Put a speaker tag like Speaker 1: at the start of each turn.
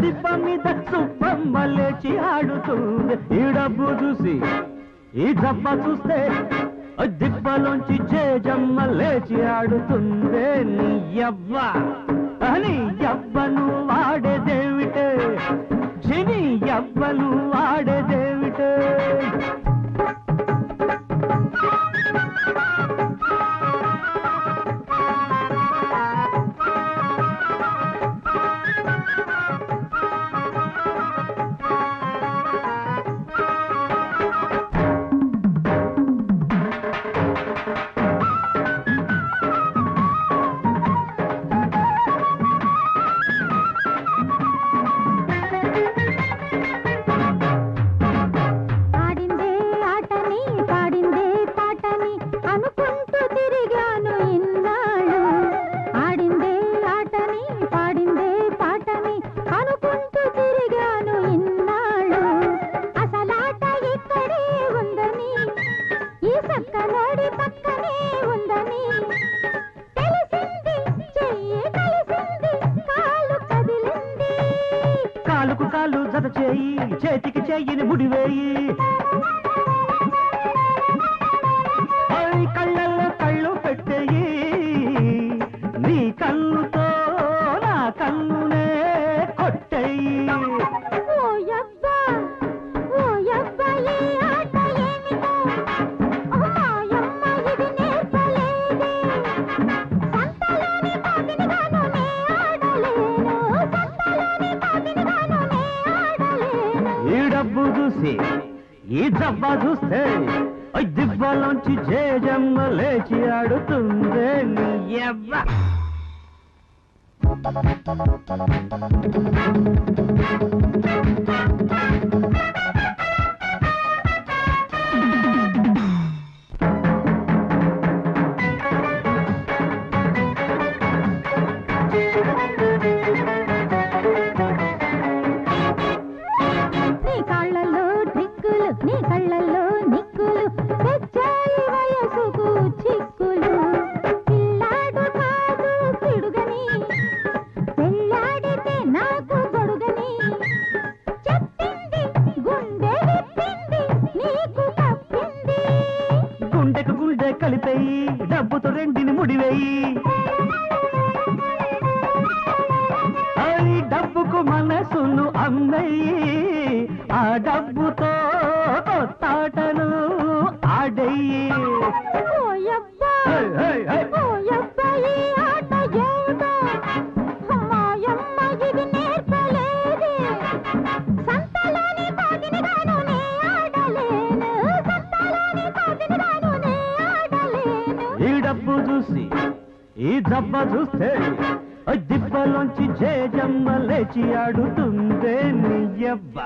Speaker 1: దిబ్బ మీద సుబ్బమ్మ లేచి ఆడుతుంది. ఈ డబ్బు చూసి ఈ దెబ్బ చూస్తే దిబ్బలోంచి జేజమ్మ లేచి ఆడుతుందే నీ యవ్వ. అని యవ్వను
Speaker 2: వాడే
Speaker 1: కాలుకు కాలు జత చేయి చేతికి చేయిని ముడివేయి చూసి ఈ దెబ్బ చూస్తే దిబ్బలోంచి జేజమ్మ లేచి ఆడుతుందే ఎవ్వ యవ్వ.
Speaker 2: నీ నీ కళ్ళల్లో నిక్కులు తెచ్చాయి వయసుకు చిక్కులు. పిల్లాడు కాదు పిడుగని పెళ్ళాడితే నాకు గొడుగని. చెప్పింది గుండె విప్పింది నీకు కప్పింది
Speaker 1: గుండెకు గుండె కలిపేయి డబ్బుతో రెండిని ముడివేయి. డబ్బుకు మనసును అమ్మయ్యి ఆ డబ్బుతో ఆడయ్యి.
Speaker 2: ఈ
Speaker 1: డబ్బు చూసి ఈ దెబ్బ చూస్తే దిబ్బలోంచి జేజమ్మ లేచి ఆడుతుందే నీ యవ్వ